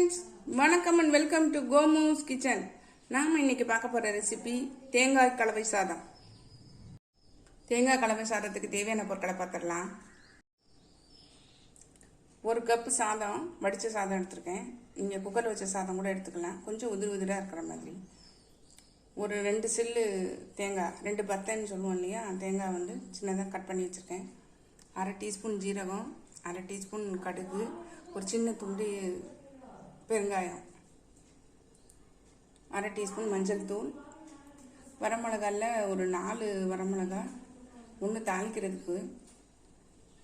Friends வணக்கம் and welcome to Komu's kitchen நாம் இன்னைக்கு பார்க்க போகிற ரெசிபி தேங்காய் கலவை சாதம். தேங்காய் கலவை சாதத்துக்கு தேவையான பொருட்களை பார்த்துடலாம். ஒரு கப்பு சாதம் வடித்த சாதம் எடுத்திருக்கேன். நீங்கள் குக்கரில் வச்ச சாதம் கூட எடுத்துக்கலாம். கொஞ்சம் உதிரி உதிராக இருக்கிற மாதிரி. ஒரு ரெண்டு சில்லு தேங்காய் ரெண்டு பத்தைன்னு சொல்லுவோம் இல்லையா? தேங்காய் வந்து சின்னதாக கட் பண்ணி வச்சுருக்கேன். அரை டீஸ்பூன் ஜீரகம் அரை டீஸ்பூன் கடுகு ஒரு சின்ன துண்டு பெருங்காயம். அரை டீஸ்பூன் மஞ்சள் தூள். வரமிளகாயில் ஒரு நாலு வரமிளகா. ஒன்று தாளிக்கிறதுக்கு.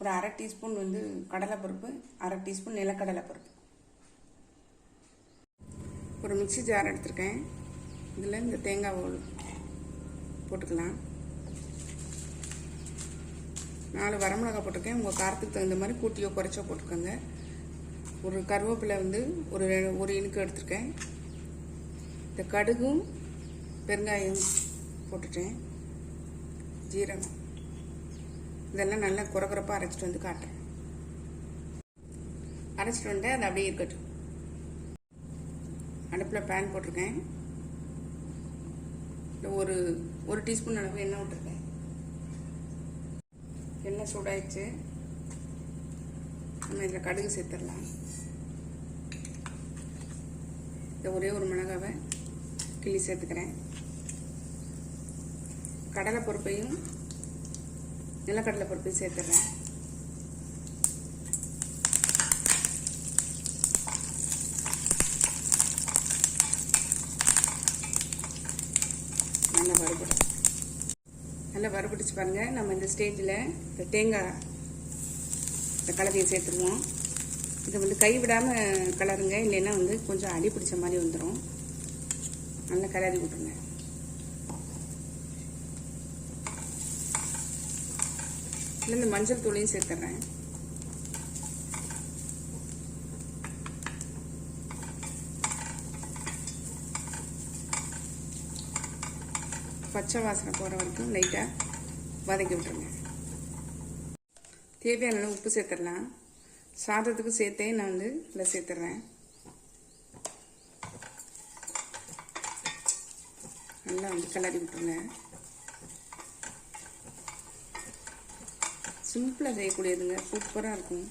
ஒரு அரை டீஸ்பூன் வந்து கடலைப்பருப்பு அரை டீஸ்பூன் நிலக்கடலைப்பருப்பு. ஒரு மிக்ஸி ஜார் எடுத்திருக்கேன். இதில் இந்த தேங்காய் போட்டுக்கலாம். நாலு வரமிளகா போட்டிருக்கேன். உங்கள் காரத்துக்கு தகுந்த மாதிரி கூட்டியோ குறைச்சோ போட்டுக்கோங்க. ஒரு கருவேப்பிலை வந்து ஒரு ஒரு இனுக்கு எடுத்திருக்கேன். இந்த கடுகும் பெருங்காயம் போட்டுட்டேன். ஜீரகம். இதெல்லாம் நல்லா குறகுறப்பாக அரைச்சிட்டு வந்து காட்டுறேன். அரைச்சிட்டு வந்து அது அப்படியே இருக்கட்டும். அடுப்பில் பேன் போட்டிருக்கேன். ஒரு ஒரு டீஸ்பூன் அளவு எண்ணெய் விட்டுருக்கேன். எண்ணெய் சூடாயிடுச்சு. நம்ம இதில் கடுகு சேர்த்துடலாம். இதை ஒரே ஒரு மிளகாவை கிள்ளி சேர்த்துக்கிறேன். கடலை பருப்பையும் நிலக்கடலை பருப்பையும் சேர்த்துடுறேன் நல்லா வறுபடும் நல்லா வறுபடிச்சு பாருங்க. நம்ம இந்த ஸ்டேஜில் இந்த தேங்காய் இந்த கலவையை சேர்த்துருவோம். இதை வந்து கைவிடாமல் கலருங்க இல்லைன்னா வந்து கொஞ்சம் அடி பிடிச்ச மாதிரி வந்துடும் நல்லா கலரி விட்ருங்க இல்லை இந்த மஞ்சள் தூளையும் சேர்த்துட்றேன் பச்சை வாசனை போகிற வரைக்கும் லைட்டாக வதக்கி விட்டுருங்க. தேவையான அளவு உப்பு சேர்த்துடலாம். சாதத்துக்கு சேர்த்தே நான் வந்து இதில் சேர்த்துட்றேன் நல்லா வந்து கிளறி விட்டுருங்க. சிம்பிளாக செய்யக்கூடியதுங்க. சூப்பராக இருக்கும்.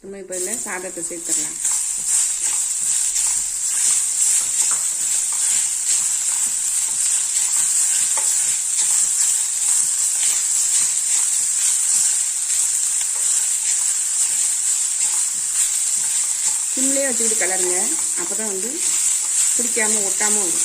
நம்ம இப்போ இதில் சாதத்தை சேர்த்துடலாம். சிம்லேயே வச்சுக்கிட்டு கலருங்க அப்போ தான் வந்து பிடிக்காமல் ஒட்டாமல் வரும்.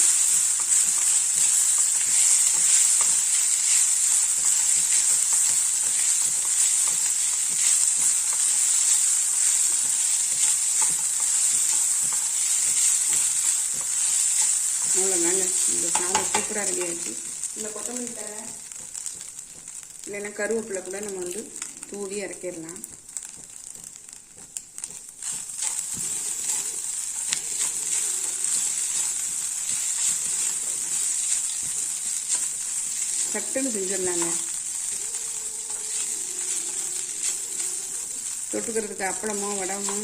அவ்வளோதாங்க இந்த சாதம் சூப்பராக ரெடி ஆகிடுச்சு இந்த கொத்தமல்லி தர இல்லைன்னா கருவேப்பிலை கூட நம்ம வந்து தூவி இறக்கிடலாம். சட்டுன்னு செஞ்சிடலாங்க. தொட்டுக்கிறதுக்கு அப்பளமோ வடமோ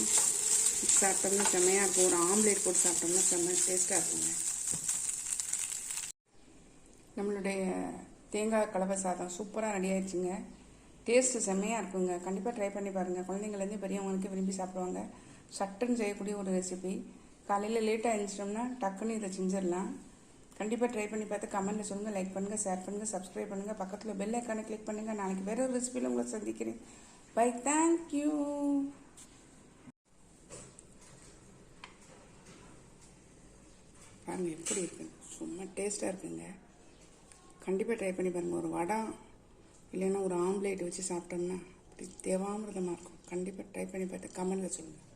சாப்பிட்டோம்னா செம்மையாக இருக்கும். ஒரு ஆம்லேட் போட்டு சாப்பிட்டோம்னா செம்ம டேஸ்ட்டாக இருக்குங்க. நம்மளுடைய தேங்காய் கலவை சாதம் சூப்பராக ரெடி ஆயிடுச்சுங்க. டேஸ்ட்டு செம்மையாக இருக்குங்க. கண்டிப்பாக ட்ரை பண்ணி பாருங்கள் குழந்தைங்கள்லேருந்து பெரியவங்களுக்கு விரும்பி சாப்பிடுவாங்க. சட்டுன்னு செய்யக்கூடிய ஒரு ரெசிபி காலையில் லேட்டாக எழுந்திரிச்சிட்டோம்னா டக்குன்னு இதை செஞ்சிடலாம். கண்டிப்பாக ட்ரை பண்ணி பார்த்து கமெண்ட்டில் சொல்லுங்கள் லைக் பண்ணுங்கள் ஷேர் பண்ணுங்கள் சப்ஸ்கிரைப் பண்ணுங்கள் பக்கத்தில் பெல் ஐக்கானை கிளிக் பண்ணுங்கள் நாளைக்கு வேறு ஒரு ரெசிபியில் உங்களை சந்திக்கிறேன். பை தேங்க்யூ பாருங்கள் எப்படி இருக்குங்க சும்மா டேஸ்ட்டாக இருக்குங்க. கண்டிப்பாக ட்ரை பண்ணி பாருங்கள் ஒரு வடம் இல்லைன்னா ஒரு ஆம்லேட் வச்சு சாப்பிட்டோம்னா அப்படி தேவாமிரதமாக இருக்கும். கண்டிப்பாக ட்ரை பண்ணி பார்த்து கமெண்ட்டில் சொல்லுங்கள்